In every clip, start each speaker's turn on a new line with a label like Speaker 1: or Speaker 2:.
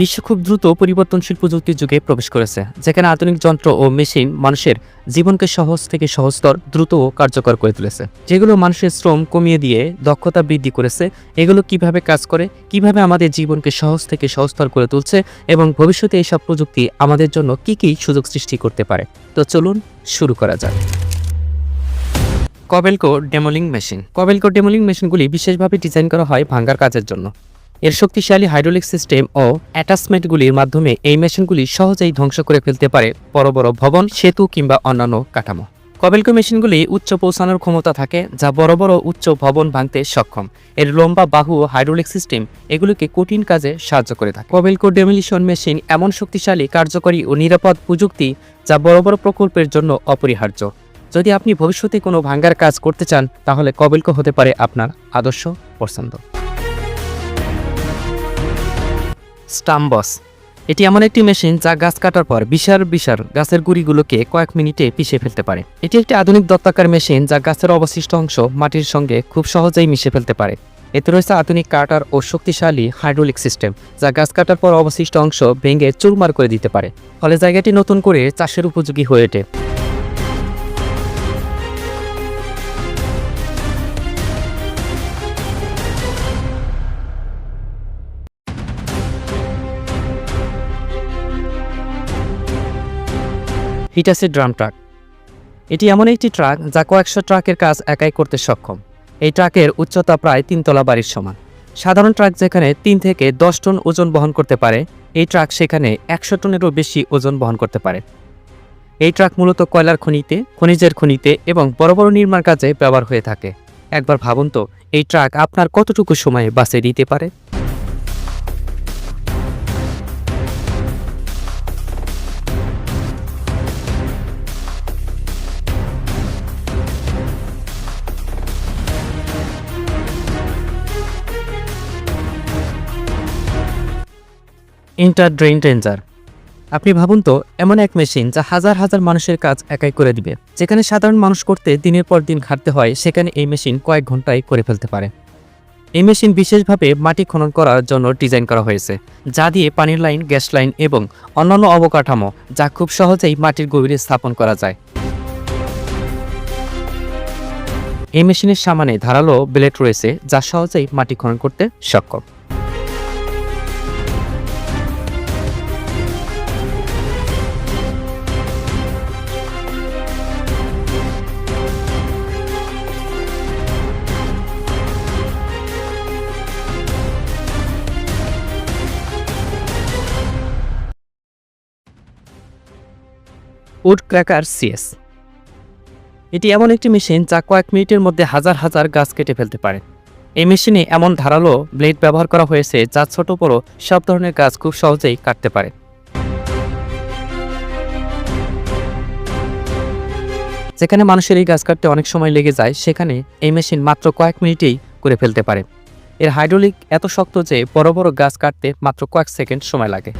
Speaker 1: বিশ্ব খুব দ্রুত পরিবর্তনশীল প্রযুক্তির যুগে প্রবেশ করেছে, যেখানে আধুনিক যন্ত্র ও মেশিন মানুষের জীবনকে সহজ থেকে সহজতর, দ্রুত ও কার্যকর করে তুলেছে। যেগুলো মানুষের শ্রম কমিয়ে দিয়ে দক্ষতা বৃদ্ধি করেছে, এগুলো কীভাবে কাজ করে, কীভাবে আমাদের জীবনকে সহজ থেকে সহজতর করে তুলছে এবং ভবিষ্যতে এইসব প্রযুক্তি আমাদের জন্য কি কি সুযোগ সৃষ্টি করতে পারে। তো চলুন শুরু করা যাক। কবেলকো ডেমোলিং মেশিন। কবেলকো ডেমোলিং মেশিনগুলি বিশেষভাবে ডিজাইন করা হয় ভাঙ্গার কাজের জন্য। এর শক্তিশালী হাইড্রোলিক সিস্টেম ও অ্যাটাচমেন্টগুলির মাধ্যমে এই মেশিনগুলি সহজেই ধ্বংস করে ফেলতে পারে বড় বড় ভবন, সেতু কিংবা অন্যান্য কাঠামো। কবেলকো মেশিনগুলি উচ্চ পৌঁছানোর ক্ষমতা থাকে, যা বড় বড় উচ্চ ভবন ভাঙতে সক্ষম। এর লম্বা, বাহু ও হাইড্রোলিক সিস্টেম এগুলিকে কঠিন কাজে সাহায্য করে থাকে। কবেলকো ডেমিলিশন মেশিন এমন শক্তিশালী, কার্যকরী ও নিরাপদ প্রযুক্তি যা বড় বড় প্রকল্পের জন্য অপরিহার্য। যদি আপনি ভবিষ্যতে কোনো ভাঙ্গার কাজ করতে চান, তাহলে কবেলকো হতে পারে আপনার আদর্শ পছন্দ। স্টাম্বস। এটি এমন একটি মেশিন যা গাছ কাটার পর বিশাল বিশাল গাছের গুড়িগুলোকে কয়েক মিনিটে পিষে ফেলতে পারে। এটি একটি আধুনিক দত্তাকার মেশিন যা গাছের অবশিষ্ট অংশ মাটির সঙ্গে খুব সহজেই মিশে ফেলতে পারে। এতে রয়েছে আধুনিক কাটার ও শক্তিশালী হাইড্রোলিক সিস্টেম যা গাছ কাটার পর অবশিষ্ট অংশ ভেঙে চুরমার করে দিতে পারে। ফলে জায়গাটি নতুন করে চাষের উপযোগী হয়ে ওঠে। Hitachi drum truck. এটি এমন একটি ট্রাক যা কয়েকশো ট্রাকের কাজ একাই করতে সক্ষম। এই ট্রাকের উচ্চতা প্রায় তিনতলা বাড়ির সমান। সাধারণ ট্রাক যেখানে তিন থেকে দশ টন ওজন বহন করতে পারে, এই ট্রাক সেখানে একশো টনেরও বেশি ওজন বহন করতে পারে। এই ট্রাক মূলত কয়লার খনিতে, খনিজের খনিতে এবং বড় বড় নির্মাণ কাজে ব্যবহার হয়ে থাকে। একবার ভাবুন তো, এই ট্রাক আপনার কতটুকু সময়ে বাসে দিতে পারে? ইন্টার ড্রেন রেঞ্জার আপনি ভাবুন তো, এমন এক মেশিন যা হাজার হাজার মানুষের কাজ একাই করে দিবে। যেখানে সাধারণ মানুষ করতে দিনের পর দিন খাটতে হয়, সেখানে এই মেশিন কয়েক ঘন্টায় করে ফেলতে পারে। এই মেশিন বিশেষভাবে মাটি খনন করার জন্য ডিজাইন করা হয়েছে, যা দিয়ে পানির লাইন গ্যাস লাইন এবং অন্যান্য অবকাঠামো, যা খুব সহজেই মাটির গভীরে স্থাপন করা যায়। এই মেশিনের সামনে ধারালো ব্লেড রয়েছে, যা সহজেই মাটি খনন করতে সক্ষম। Wood cracker CS. এটি এমন একটি মেশিন যা কয়েক মিনিটের মধ্যে হাজার হাজার গাছ কেটে ফেলতে পারে। এই মেশিনে এমন ধারালো ব্লেড ব্যবহার করা হয়েছে যা ছোট, বড়, সব ধরনের গাছ খুব সহজেই কাটতে পারে। যেখানে মানুষের এই গাছ কাটতে অনেক সময় লেগে যায়, সেখানে এই মেশিন মাত্র কয়েক মিনিটেই করে ফেলতে পারে। এর হাইড্রোলিক এত শক্ত যে বড় বড় গাছ কাটতে মাত্র কয়েক সেকেন্ড সময় লাগে।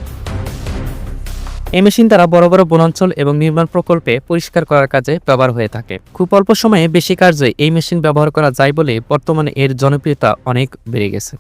Speaker 1: এই মেশিন দ্বারা বড় বড় বনাঞ্চল এবং নির্মাণ প্রকল্পে পরিষ্কার করার কাজে ব্যবহার হয়ে থাকে। খুব অল্প সময়ে বেশি কার্যে এই মেশিন ব্যবহার করা যায় বলে বর্তমানে এর জনপ্রিয়তা অনেক বেড়ে গেছে।